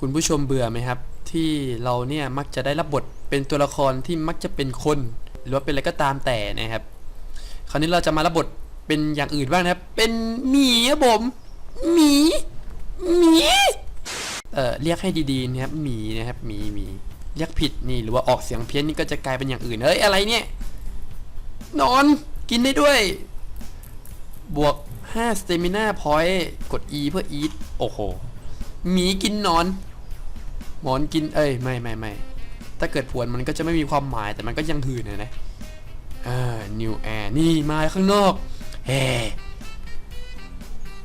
คุณผู้ชมเบื่อไหมครับ ที่เราเนี่ยมักจะได้รับบทเป็นตัวละครที่มักจะเป็นคน หรือว่าเป็นอะไรก็ตามแต่นะครับ คราวนี้เราจะมารับบทเป็นอย่างอื่นบ้างนะครับ เป็นหมีครับผมหมีหมีเอ่อเรียกให้ดีๆนะครับหมีนะครับหมีหมีเรียกผิดนี่หรือว่าออกเสียงเพี้ยนนี่ก็จะกลายเป็นอย่างอื่นเฮ้ยอะไรเนี่ยนอนกินได้ด้วย บวก5 stamina point กด E เพื่อ eat โอ้โห หมีกินนอน หมอนกินเอ้ยไม่ไม่ไม่ถ้าเกิดผวนมันก็จะไม่มีความหมายแต่มันก็ยังหืนนะนะอ่า new air นี่มาข้างนอกเฮ้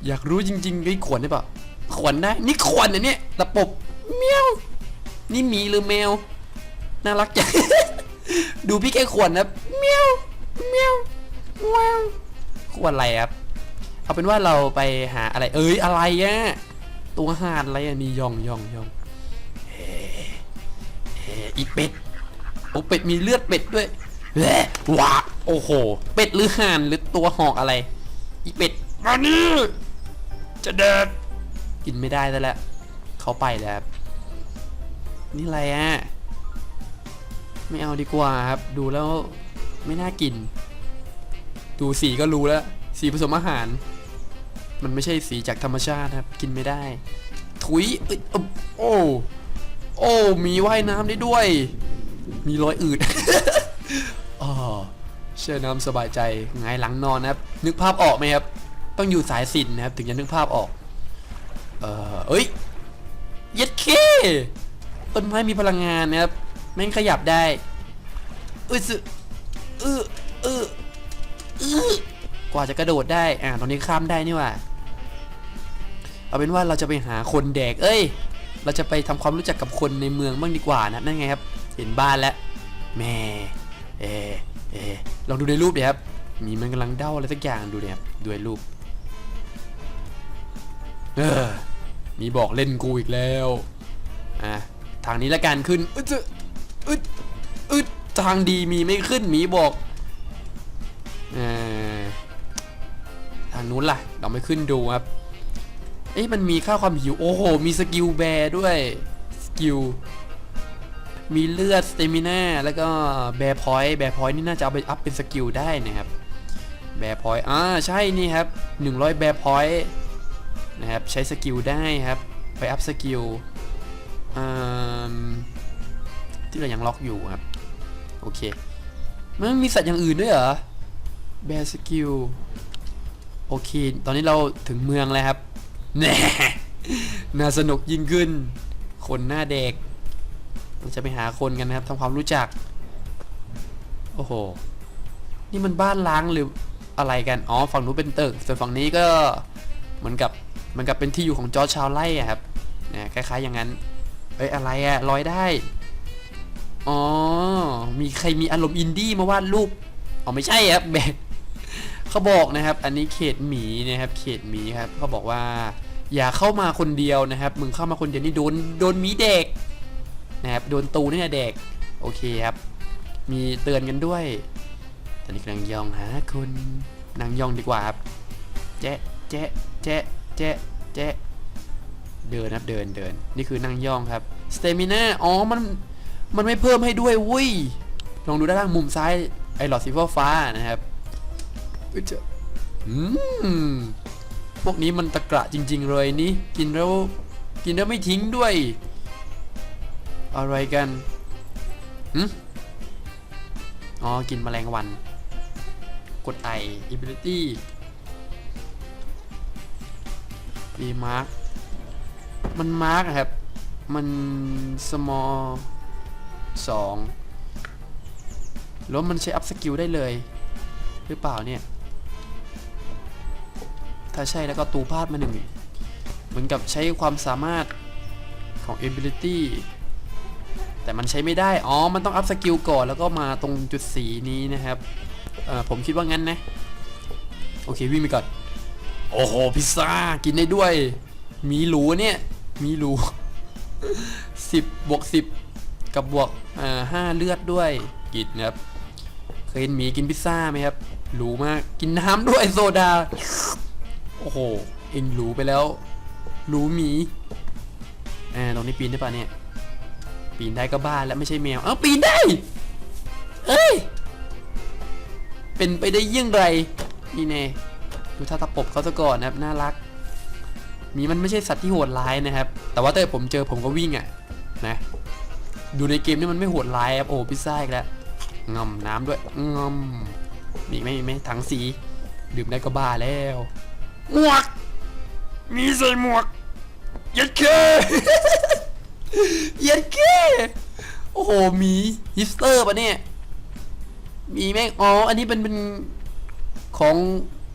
อยากรู้จริงๆไอ้ขวนได้ปะขวนได้ นี่ขวนนะเนี่ยตะปบเมียวนี่หมีหรือแมว น่ารักจัง ดูพี่แกขวนนะเมียวเมียวแมวขวนอะไรครับ เอาเป็นว่าเราไปหาอะไร เอ้ยอะไรอะ ตัวหาดอะไรอะนี่ยองยองยองเฮ้เฮ้อีเป็ดโอ้เป็ดมีเลือดเป็ดด้วยแหละว้าโอ้โห เป็ดหรือห่านหรือตัวหอกอะไร อีเป็ดมานี่จะเดินกินไม่ได้แล้วแหละเขาไปแล้ว นี่อะไรอะไม่เอาดีกว่าครับ ดูแล้วไม่น่ากิน ดูสีก็รู้แล้ว สีผสมอาหาร มันไม่ใช่สีจากธรรมชาติครับ กินไม่ได้ ถุยเอ้ยอึ๊บโอ้โอ้มีว่ายน้ำได้ด้วย มีรอยอืดอ๋อเชื่อน้ำสบายใจไงายหลังนอนนะครับ นึกภาพออกไหมครับ ต้องอยู่สายสินนะครับ ถึงจะนึกภาพออก เออเอ้ยเย็ดเคต้นไม้มีพลังงานนะครับแม่งขยับได้เอ้ยสึเออเออเออกว่าจะกระโดดได้ อ่าตรงนี้ข้ามได้นี่ว่า เอาเป็นว่าเราจะไปหาคนแดก เอ้ย เราจะไปทำความรู้จักกับคนในเมืองบ้างดีกว่านะนั่นไงครับ เห็นบ้านแล้วแม่เอเอลองดูในรูปดิครับ มีมันกำลังเด้าอะไรสักอย่างดูดิครับดูในรูป เออ มีบอกเล่นกูอีกแล้ว อะ ทางนี้ละกันขึ้น อึดอึดอึดทางดีมีไม่ขึ้นมีบอกเออทางนู้นล่ะ เราไม่ขึ้นดูครับ เอ๊ะมันมีค่าความหิว โอ้โห มีสกิลแบร์ด้วย สกิล มีเลือดสเตมิน่าแล้วก็แบร์พอยต์แบร์พอยต์นี่น่าจะเอาไปอัพเป็นสกิลได้นะครับ แบร์พอยต์อ่าใช่นี่ครับ 100 แบร์พอยต์นะครับ ใช้สกิลได้ครับ ไปอัพสกิลอ่าที่เรายังล็อกอยู่ครับ โอเค มันมีสัตว์อย่างอื่นด้วยเหรอ แบร์สกิล โอเค ตอนนี้เราถึงเมืองแล้วครับ แน่น่าสนุกยิ่งขึ้น คนหน้าเด็ก เราจะไปหาคนกันนะครับทำความรู้จัก โอ้โห นี่มันบ้านล้างหรืออะไรกัน อ๋อ ฝั่งนู้นเป็นตึก ส่วนฝั่งนี้ก็เหมือนกับเหมือนกับเป็นที่อยู่ของจอร์ชาวไล่อะครับนะคล้ายๆอย่างนั้น เอ้ย อะไรอะลอยได้ อ๋อ มีใครมีอารมณ์อินดี้มาวาดรูป อ๋อ ไม่ใช่ครับแบก เขาบอกนะครับ อันนี้เขตหมีนะครับ เขตหมีครับเขาบอกว่า อย่าเข้ามาคนเดียวนะครับ มึงเข้ามาคนเดียวนี่โดนโดนหมีเด็กนะครับโดนตูนี่ยเด็กโอเคครับ มีเตือนกันด้วย ตอนนี้กำลังยองหาคนนางยองดีกว่าครับแจ๊ะแจ๊ะแจ๊ะแจ๊ะแจ๊ะเดินครับเดินเดินนี่คือนางยองครับสเตมิน่าอ๋อมันมันไม่เพิ่มให้ด้วยวุ้ยลองดูด้านล่างมุมซ้ายไอ้หลอดสีฟ้านะครับ อุ๊ยเจ้าอืมพวกนี้มันตะกระจริง ๆ เลยนี่กินแล้วกินแล้วไม่ทิ้งด้วย อะไรกันหืมอ๋อ กินแมลงวัน กดไอ ability มีมาร์กมันมาร์กครับ มัน small สองแล้วมันใช้อัพสกิลได้เลย หรือเปล่าเนี่ย ถ้าใช่แล้วก็ตูพาดมาหนึ่งเหมือนกับใช้ความสามารถของ ability แต่มันใช้ไม่ได้ อ๋อ มันต้องอัพสกิลก่อนแล้วก็มาตรงจุดสีนี้นะครับ ผมคิดว่างั้นนะ โอเค วิ่งไปก่อน โอ้โห พิซซ่า กินได้ด้วย มีหรูเนี่ย มีหรูสิบบวกสิบกับบวกห้าเลือดด้วย กินนะครับ เคยเห็นหมีกินพิซซ่าไหมครับ หรูมาก กินน้ำด้วยโซดา โอ้โห เอ็งหรูไปแล้วหรูหมีเออตรงนี้ปีนได้ป่ะเนี่ย ปีนได้ก็บ้าแล้วไม่ใช่แมว เอ้าปีนได้ เอ้ย เป็นไปได้ยี่งไร นี่แน่ดูท่าตะปบเขาซะก่อนนะครับ น่ารัก มีมันไม่ใช่สัตว์ที่โหดร้ายนะครับ แต่ว่าถ้าผมเจอผมก็วิ่งอะ นะ ดูในเกมนี่มันไม่โหดร้ายครับ โอ้พิซซ่าอีกแล้วงอมน้ำด้วยงอมมีไมมีไหมถังสี ดื่มได้ก็บ้าแล้ว หมวก มีใส่หมวก ยัดเค ยัดเค โอ้โหหมีฮิปสเตอร์ปะเนี่ยมีแม่งอ๋อ อันนี้เป็นเป็นของ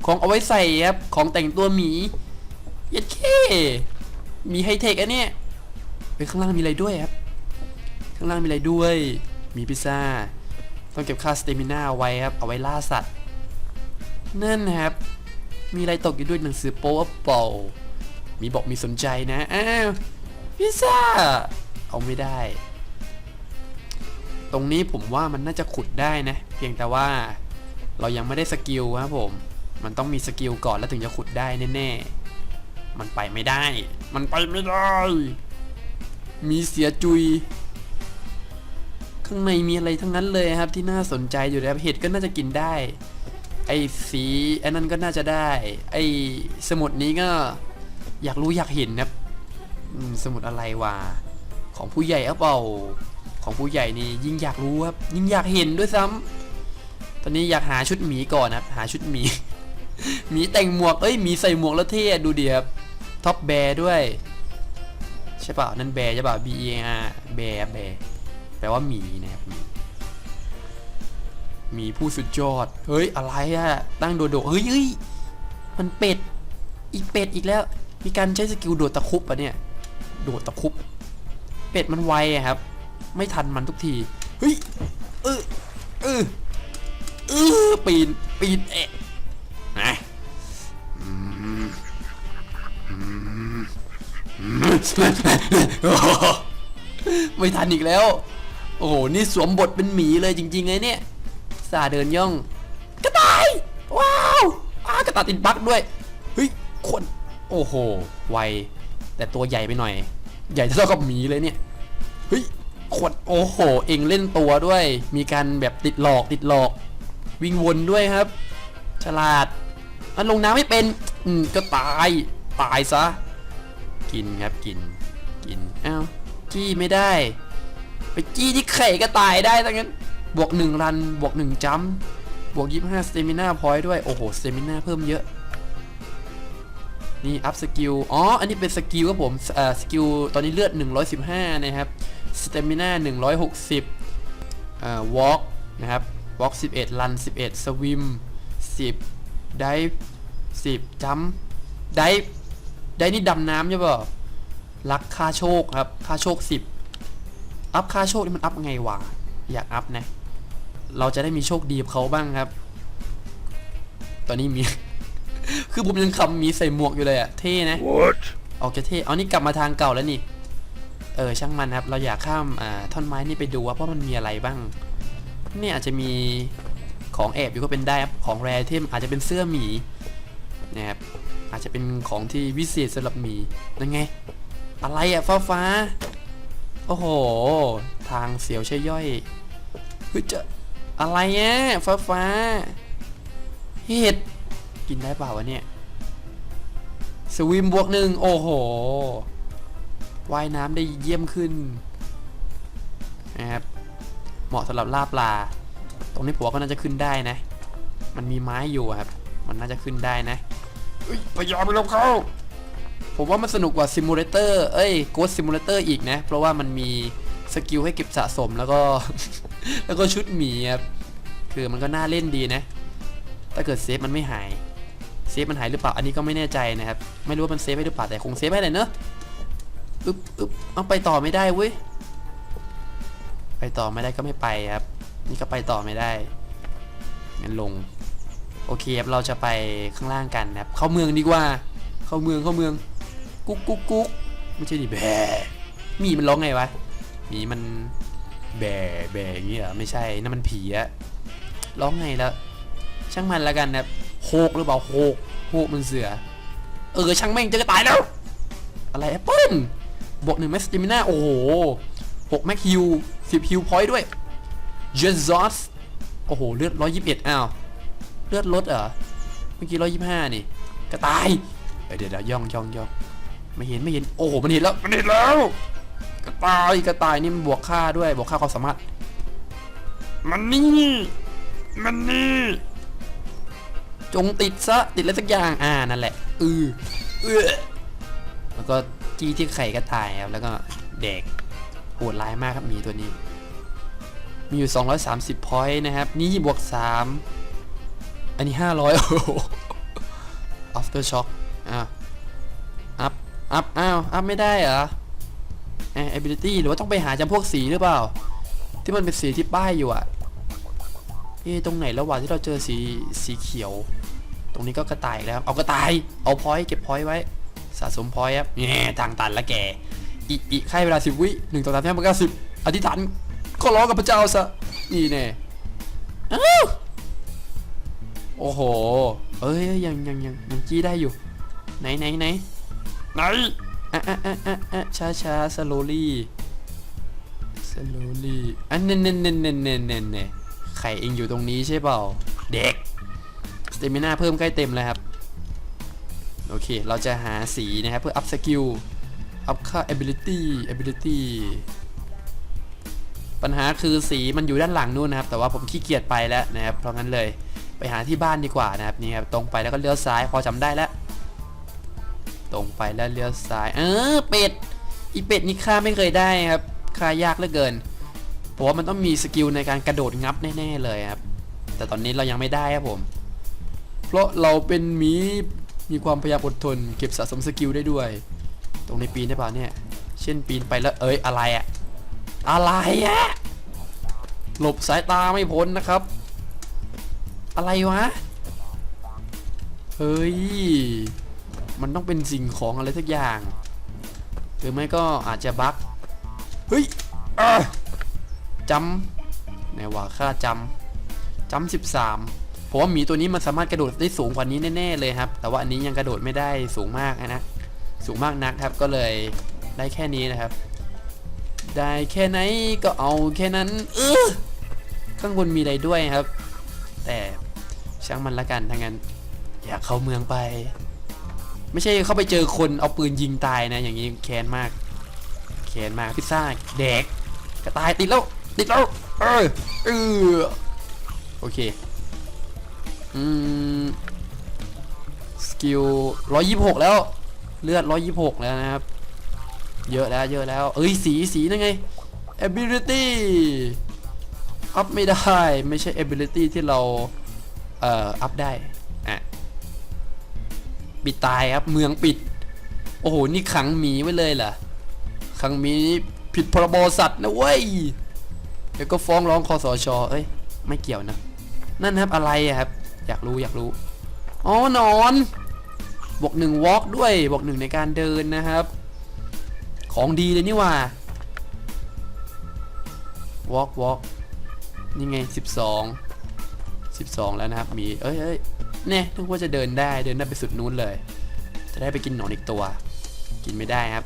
ของเอาไว้ใส่ครับ ของแต่งตัวหมี ยัดเค มีไฮเทคอันเนี้ยไปข้างล่างมีอะไรด้วยครับ ข้างล่างมีอะไรด้วย มีพิซซ่า ต้องเก็บค่าสเตมิน่าไว้ครับ เอาไว้ล่าสัตว์ นั่นนะครับ มีอะไรตกอยู่ด้วยหนังสือโป๊ะเปล่ามีบอกมีสนใจนะ อ้าวพิซซ่า เอาไม่ได้ ตรงนี้ผมว่ามันน่าจะขุดได้นะ เพียงแต่ว่าเรายังไม่ได้สกิลครับผม มันต้องมีสกิลก่อนแล้วถึงจะขุดได้แน่ๆ มันไปไม่ได้ มันไปไม่ได้ มีเสียจุย ข้างในมีอะไรทั้งนั้นเลยครับที่น่าสนใจอยู่นะครับเห็ดก็น่าจะกินได้ สีอันนั้นก็น่าจะได้ ไอ้สมุดนี้ก็อยากรู้อยากเห็นนะครับสมุดอะไรวะของผู้ใหญ่เอาเปล่าของผู้ใหญ่นี่ยิ่งอยากรู้ครับยิ่งอยากเห็นด้วยซ้ำตอนนี้อยากหาชุดหมีก่อนนะครับหาชุดหมีหมีแต่งหมวกเอ้ยหมีใส่หมวกแล้วเท่ดูเดียบท็อปแบร์ด้วยใช่เปล่านั่นแบร์ใช่เปล่า B E R แบร์แบร์แปลว่าหมีนะครับ มีผู้สุดยอด เฮ้ย อะไรอะตั้งโดดโด เฮ้ยเฮ้ยมันเป็ด อีกเป็ดอีกแล้ว มีการใช้สกิลโดดตะคุบอะเนี่ย โดดตะคุบ เป็ดมันไวอะครับ ไม่ทันมันทุกที เฮ้ย เออเออเออปีน ปีนเอะนะไม่ทันอีกแล้ว โอ้โห นี่สวมบทเป็นหมีเลยจริงๆเลยเนี่ย สาเดินย่อง กระต่าย ว้าวอ้ากระต่ายติดบั๊กด้วย เฮ้ยคนโอ้โห ไว แต่ตัวใหญ่ไปหน่อย ใหญ่เท่ากับหมีเลยเนี่ย เฮ้ยขวดโอ้โห เองเล่นตัวด้วย มีการแบบติดหลอกติดหลอก วิ่งวนด้วยครับ ฉลาดมันลงน้ำไม่เป็น อืม ก็ตาย ตายซะ กินครับกิน กิน อ้าว จี้ไม่ได้ ไปจี้ที่ไข่ก็ตายได้ทั้งนั้น บวกหนึ่งรันบวกหนึ่งจัมป์บวกยี่ห้าสเตมิน่าพอยต์ด้วย โอ้โหสเตมิน่าเพิ่มเยอะ นี่อัพสกิล อ๋อ อันนี้เป็นสกิลครับผมเอ่อสกิลตอนนี้เลือด 115 นะครับสเตมิน่า160เอ่อวอล์กนะครับวอล์ก11 รัน 11 สวิม 10 ไดฟ์10จัมป์ไดฟ์ไดฟ์นี่ดำน้ำใช่ป่ะลักค่าโชคครับ ค่าโชค 10 อัพค่าโชคนี่มันอัพไงวะ อยากอัพนะ เราจะได้มีโชคดีกับเขาบ้างครับ ตอนนี้มี คือผมยังคำมีใส่หมวกอยู่เลยอะเท่นะ What? ออกจะเท่เอานี่กลับมาทางเก่าแล้วนี่ เออช่างมันครับ เราอยากข้ามอ่าท่อนไม้นี่ไปดูว่าเพราะมันมีอะไรบ้างเนี่ยอาจจะมีของแอบอยู่ก็เป็นได้ครับของแรเทมอาจจะเป็นเสื้อหมีนะครับอาจจะเป็นของที่วิเศษสำหรับหมีนั่นไง อะไรอะฟ้าฟ้าโอ้โห ทางเสียวใช่ย่อยเฮ้ยจะ อะไรเนี่ยฟ้าฟ้าเห็ด กินได้เปล่าวะเนี่ย สวิมบวกหนึ่งโอ้โห ว่ายน้ำได้เยี่ยมขึ้นนะครับ เหมาะสำหรับล่าปลา ตรงนี้ผัวก็น่าจะขึ้นได้นะ มันมีไม้อยู่อะครับ มันน่าจะขึ้นได้นะเอ้ยพยายามไปลบเขาผมว่ามันสนุกกว่าซิมูเลเตอร์ เอ้ยโกดซิมูเลเตอร์อีกนะ เพราะว่ามันมีสกิลให้เก็บสะสมแล้วก็ แล้วก็ชุดหมีครับคือมันก็น่าเล่นดีนะ ถ้าเกิดเซฟมันไม่หายเซฟมันหายหรือเปล่าอันนี้ก็ไม่แน่ใจนะครับ ไม่รู้ว่ามันเซฟให้หรือเปล่าแต่คงเซฟให้เลยเนอะอึ๊บอึ๊บเอาไปต่อไม่ได้เว้ยไปต่อไม่ได้ก็ไม่ไปครับ นี่ก็ไปต่อไม่ได้งั้นลงโอเคครับเราจะไปข้างล่างกันนะครับ เข้าเมืองดีกว่า เข้าเมืองเข้าเมือง กุ๊กกุ๊กกุ๊กไม่ใช่ดิแบมีมันร้องไงวะมีมัน แบแบอย่างงี้เหรอไม่ใช่นั่นมันผีอะร้องไงแล้ว ช่างมันแล้วกันนะโฮกหรือเปล่าโฮกโฮกมันเสือ เออช่างแม่งจะกระตายแล้ว อะไรแอปเปิ้ลบวกหนึ่งแม็กสติมิน่าโอ้โหหกแม็กฮิวสิบฮิวพอยต์ด้วยเจซอสโอ้โห เลือดร้อยยี่สิบเอ็ดอ้าว เลือดลดเหรอ เมื่อกี้ร้อยยี่สิบห้านี่กระตายเอ้ยเดี๋ยวเดี๋ยวย่องย่องย่องไม่เห็นไม่เห็น โอ้โห มันเห็นแล้ว มันเห็นแล้ว กระต่ายกระต่ายนี่มันบวกค่าด้วยบวกค่าความสามารถ มันนี่มันนี่จงติดซะติดอะไรสักอย่างอ่านั่นแหละอือเออแล้วก็จี้ที่ไข่กระต่ายครับแล้วก็เด็กโหดร้ายมากครับหมีตัวนี้ มีอยู่ 230พอยต์นะครับ นี่บวก 3 อันนี้ 500 โอ้โห after shock อ้าวอัพ อัพ อ้าว อัพไม่ได้เหรอเออ ability หรือว่าต้องไปหาจำพวกสีหรือเปล่า ที่มันเป็นสีที่ป้ายอยู่อะเอ๊ตรงไหนระหว่างที่เราเจอสีสีเขียว ตรงนี้ก็กระต่ายแล้ว เอากระต่าย เอาพอยต์เก็บพอยต์ไว้ สะสมพอยต์ครับแง่ทางตันละแกอีอีค่ายเวลาสิบวิหนึ่งต่อสามแต้มมันก็สิบอธิษฐานก็ร้องกับพระเจ้าซะนี่แน่โอ้โห เอ้ยยังยังยังยังจี้ได้อยู่ ไหนไหนไหนไหน อะอะอะอะอะช้าช้าสโลลี่สโลลี่อันเน่เน่เน่เน่เน่เน่เน่ไข่เองอยู่ตรงนี้ใช่เปล่า เด็กสเตมิน่าเพิ่มใกล้เต็มแล้วครับ โอเค เราจะหาสีนะครับ เพื่ออัพสกิล อัพค่า ability ability ปัญหาคือสีมันอยู่ด้านหลังนู่นนะครับ แต่ว่าผมขี้เกียจไปแล้วนะครับ เพราะงั้นเลย ไปหาที่บ้านดีกว่านะครับ นี่ครับ ตรงไปแล้วก็เลี้ยวซ้าย พอจำได้แล้ว ตรงไปแล้วเลี้ยวซ้ายเออเป็ดอีเป็ดนี่ข้าไม่เคยได้ครับข้ายากเหลือเกินเพราะว่ามันต้องมีสกิลในการกระโดดงับแน่ๆเลยครับ แต่ตอนนี้เรายังไม่ได้ครับผม เพราะเราเป็นหมีมีความพยายามอดทน เก็บสะสมสกิลได้ด้วย ตรงในปีนได้เปล่าเนี่ย เช่นปีนไปแล้วเอ้ยอะไรอะอะไรอะหลบสายตาไม่พ้นนะครับ อะไรวะ เฮ้ย มันต้องเป็นสิ่งของอะไรสักอย่าง หรือไม่ก็อาจจะบั๊กเฮ้ยจำไหนว่าค่าจำจำสิบสามเพราะว่าหมีตัวนี้มันสามารถกระโดดได้สูงกว่านี้แน่ๆเลยครับ แต่ว่าอันนี้ยังกระโดดไม่ได้สูงมากนะ สูงมากนักครับ ก็เลยได้แค่นี้นะครับ ได้แค่ไหนก็เอาแค่นั้น เออข้างบนมีอะไรด้วยครับ แต่ช่างมันละกันทั้งนั้น อยากเข้าเมืองไป ไม่ใช่เข้าไปเจอคนเอาปืนยิงตายนะ อย่างนี้แค้นมาก แค้นมากพิซซ่าแดกกระตายติดแล้วติดแล้วเออเออโอเคอืมสกิล126แล้ว เลือด126แล้วนะครับ เยอะแล้วเยอะแล้วเอ้ยสีสีนั่นไง ability อัพไม่ได้ ไม่ใช่ ability ที่เราเอ่ออัพได้ ปิดตายครับเมืองปิด โอ้โหนี่ขังหมีไว้เลยเหรอขังหมีผิดพรบสัตว์นะเว้ยเดี๋ยวก็ฟ้องร้องคอสชเอ้ยไม่เกี่ยวนะ นั่นครับอะไรครับ อยากรู้อยากรู้อ๋อนอนบวกหนึ่งวอล์กด้วยบวกหนึ่งในการเดินนะครับ ของดีเลยนี่ว่าวอล์กวอล์กนี่ไง 12 12 แล้วนะครับ มี เอ้ยเอ้ย เนี่ยนึกว่าจะเดินได้เดินได้ไปสุดนู้นเลย จะได้ไปกินหนอนอีกตัว กินไม่ได้ครับ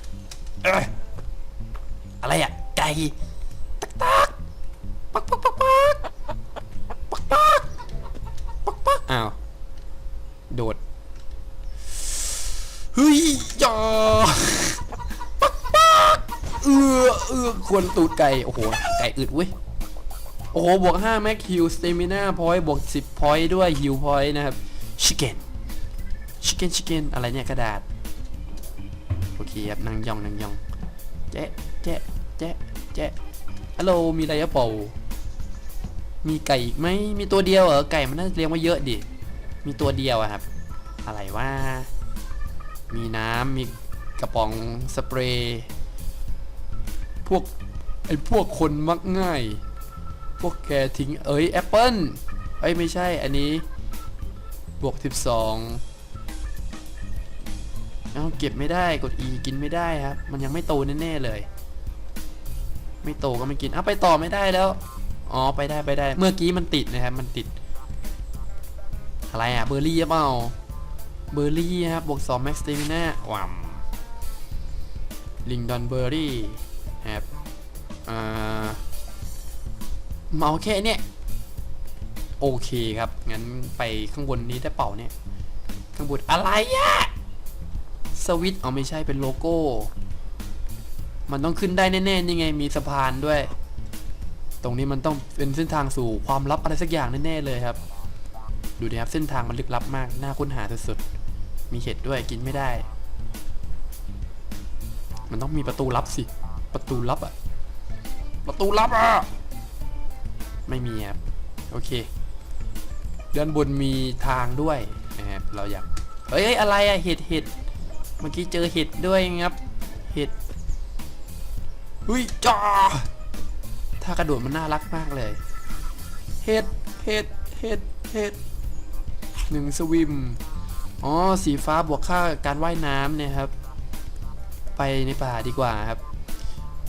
อะไรอะไก่ตักตักปักปักปักปักปักปักปักปักอ้าวโดดเฮ้ยอย่าปักปักเอือเอือควรตูดไก่โอ้โหไก่อึดเว้ยโอ้โหบวก5แม็กฮิลสเตมิน่าพอยต์บวก 10พอยต์ด้วยฮิลพอยต์นะครับ ชิคเก้นชิคเก้นชิคเก้นอะไรเนี่ยกระดาษ โอเคครับนั่งยองนั่งยองแจ๊ะแจ๊ะแจ๊ะแจ๊ะฮัลโหลมีอะไรอะเปล่ามีไก่อีกไหมมีตัวเดียวเหรอไก่มันน่าจะเลี้ยงมาเยอะดิมีตัวเดียวอะครับ อะไรว่ามีน้ำมีกระป๋องสเปรย์พวกไอ้พวกคนมักง่าย พวกแกทิ้งเอ้ยแอปเปิลเอ้ยไม่ใช่อันนี้ บวก 12เอาเก็บไม่ได้กด E กินไม่ได้ครับ มันยังไม่โตแน่ๆเลย ไม่โตก็ไม่กินอ้าไปต่อไม่ได้แล้ว อ๋อไปได้ไปได้ เมื่อกี้มันติดนะครับ มันติด อะไรอะเบอร์รี่เปล่าเบอร์รี่ครับบวก2 max stamina วัมลิงดอนเบอร์รี่ครับอ่าเมาแค่เนี่ย โอเคครับ งั้นไปข้างบนนี้ได้เป่าเนี่ย ข้างบนอะไรอะสวิตช์เอาไม่ใช่เป็นโลโก้ มันต้องขึ้นได้แน่ๆนี่ไงมีสะพานด้วย ตรงนี้มันต้องเป็นเส้นทางสู่ความลับอะไรสักอย่างแน่ๆเลยครับ ดูดิครับเส้นทางมันลึกลับมากน่าค้นหาสุดๆ มีเห็ดด้วยกินไม่ได้ มันต้องมีประตูลับสิ ประตูลับอะประตูลับอะไม่มีครับ โอเค ด้านบนมีทางด้วยนะครับเราอยากเฮ้ยอะไรอะเห็ดเห็ดเมื่อกี้เจอเห็ดด้วยครับเห็ดเฮ้ยจ้าถ้ากระโดดมันน่ารักมากเลยเห็ดเห็ดเห็ดเห็ดหนึ่งสวิมอ๋อสีฟ้าบวกค่าการว่ายน้ำเนี่ยครับ ไปในป่าดีกว่าครับ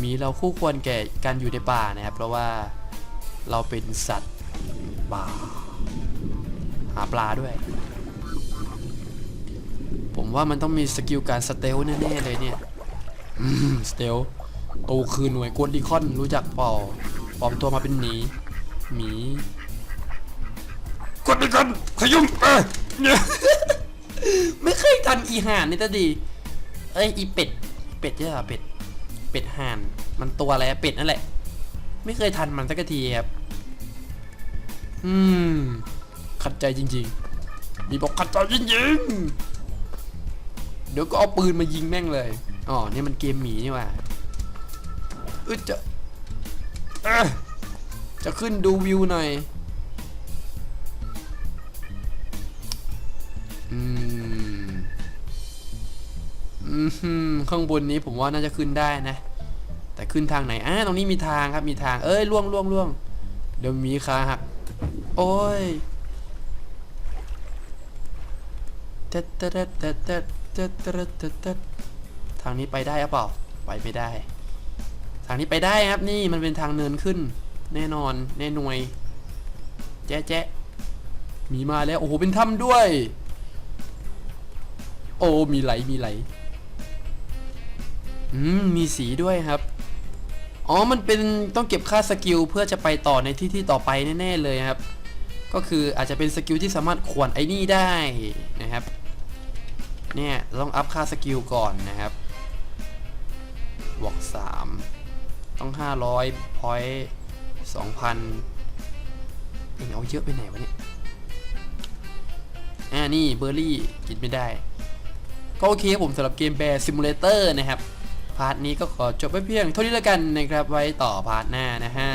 มีเราคู่ควรแก่การอยู่ในป่านะครับ เพราะว่าเราเป็นสัตว์ป่า หาปลาด้วย ผมว่ามันต้องมีสกิลการสเตลแน่ๆเลยเนี่ยสเตลโตคือหน่วยกวนดีคอนรู้จักเปล่าปลอมตัวมาเป็นหนีหมีกวนดีคอนขยุ่มเอ้ยเนี่ยไม่เคยทันอีห่านนี่ตะดี เอ้ยอีเป็ด เป็ดเหรอเป็ด เป็ดห่าน มันตัวอะไรเป็ดนั่นแหละ ไม่เคยทันมันสักทีครับ อืม ขัดใจจริงๆ มีบอกขัดใจจริงๆ เดี๋ยวก็เอาปืนมายิงแม่งเลย อ๋อ นี่มันเกมหมีนี่ว่าอึดจะจะขึ้นดูวิวหน่อย อืม อืม ข้างบนนี้ผมว่าน่าจะขึ้นได้นะ แต่ขึ้นทางไหน อ่า ตรงนี้มีทางครับ มีทาง เอ้ยล่วงล่วงล่วงเดี๋ยวมีขาหัก โอ้ย เต๊ดเต๊ดเต๊ดเต๊ดเต๊ดเต๊ดเต๊ดเต๊ดทางนี้ไปได้หรือเปล่า ไปไม่ได้ ทางนี้ไปได้ครับนี่มันเป็นทางเนินขึ้น แน่นอนแน่นวย แจ๊ะแจ๊ะมีมาแล้ว โอ้โห เป็นถ้ำด้วย โอ้ มีไหล มีไหล อืม มีสีด้วยครับ อ๋อ มันเป็นต้องเก็บค่าสกิลเพื่อจะไปต่อในที่ที่ต่อไปแน่ ๆ เลยครับ ก็คืออาจจะเป็นสกิลที่สามารถขวนไอ้นี่ได้นะครับ เนี่ยต้องอัพค่าสกิลก่อนนะครับบวก3ต้อง 500พอยต์2,000เองเอาเยอะไปไหนวะเนี่ยอ่านี่เบอร์รี่กินไม่ได้ ก็โอเคครับผมสำหรับเกมแบร์ซิมูเลเตอร์นะครับ พาร์ทนี้ก็ขอจบไปเพียงเท่านี้แล้วกันนะครับ ไว้ต่อพาร์ทหน้านะฮะ